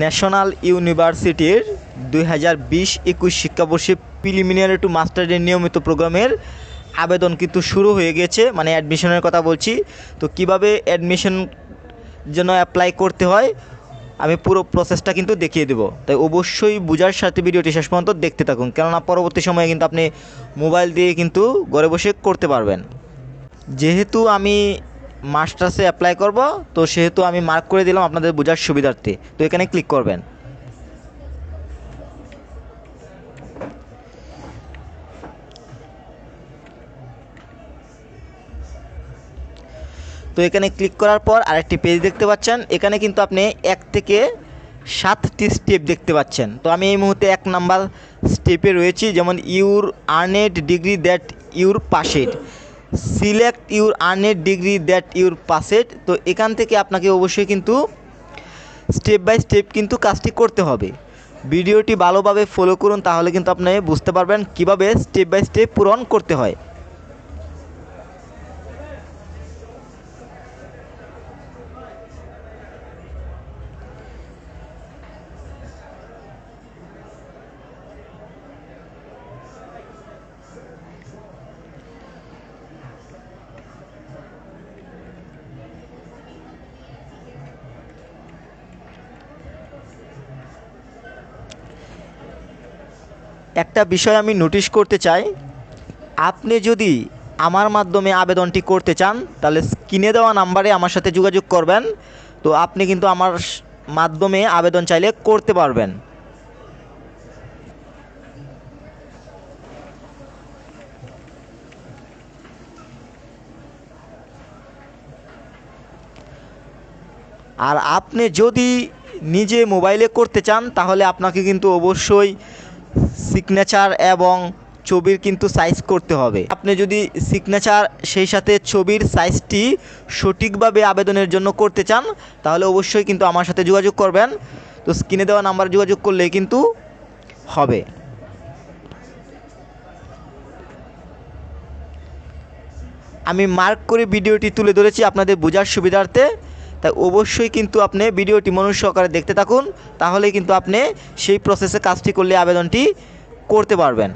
National ইউনিভার্সিটির দুই হাজার বিশ একুশ শিক্ষাবর্ষে প্রিলিমিনারি টু মাস্টারের নিয়মিত প্রোগ্রামের আবেদন কিন্তু শুরু হয়ে গেছে মানে অ্যাডমিশনের কথা বলছি। তো কীভাবে অ্যাডমিশন জন্য অ্যাপ্লাই করতে হয়, আমি পুরো প্রসেসটা কিন্তু দেখিয়ে দেবো। তাই অবশ্যই বোঝার সাথে ভিডিওটি শেষ পর্যন্ত দেখতে থাকুন, কেননা পরবর্তী সময়ে কিন্তু আপনি মোবাইল দিয়ে কিন্তু ঘরে বসে করতে পারবেন। যেহেতু আমি মাস্টার্সে অ্যাপ্লাই করব। তো সেহেতু আমি মার্ক করে দিলাম আপনাদের বোঝার সুবিধার্থে। তো এখানে ক্লিক করবেন। তো এখানে ক্লিক করার পর আরেকটি পেজ দেখতে পাচ্ছেন। এখানে কিন্তু আপনি এক থেকে সাতটি স্টেপ দেখতে পাচ্ছেন। তো আমি এই মুহূর্তে এক নাম্বার স্টেপে রয়েছি, যেমন your earned degree that your passed select your earned degree that your passed তো এখান থেকে আপনাকে অবশ্যই কিন্তু স্টেপ বাই স্টেপ কিন্তু কাজটি করতে হবে। ভিডিওটি ভালোভাবে ফলো করুন, তাহলে কিন্তু আপনি বুঝতে পারবেন কীভাবে স্টেপ বাই স্টেপ পূরণ করতে হয়। একটা বিষয় আমি নোটিশ করতে চাই। আপনি যদি আমার মাধ্যমে আবেদনটি করতে চান, তাহলে স্ক্রিনে দেওয়া নাম্বারে আমার সাথে যোগাযোগ করবেন। তো আপনি কিন্তু আমার মাধ্যমে আবেদন চাইলে করতে পারবেন। আর আপনি যদি নিজে মোবাইলে করতে চান, তাহলে আপনাকে কিন্তু অবশ্যই সিগনেচার এবং ছবির কিন্তু সাইজ করতে হবে। আপনি যদি সিগনেচার সেই সাথে ছবির সাইজটি সঠিকভাবে আবেদনের জন্য করতে চান, তাহলে অবশ্যই কিন্তু আমার সাথে যোগাযোগ করবেন। তো স্ক্রিনে দেওয়া নাম্বার যোগাযোগ করলেই কিন্তু হবে। আমি মার্ক করে ভিডিওটি তুলে ধরেছি আপনাদের বোঝার সুবিধার্থে। তাই অবশ্যই কিন্তু আপনি ভিডিওটি মনুষ্য সহকারে দেখতে থাকুন। তাহলে কিন্তু আপনি সেই প্রসেসে কাজটি করলে আবেদনটি করতে পারবেন।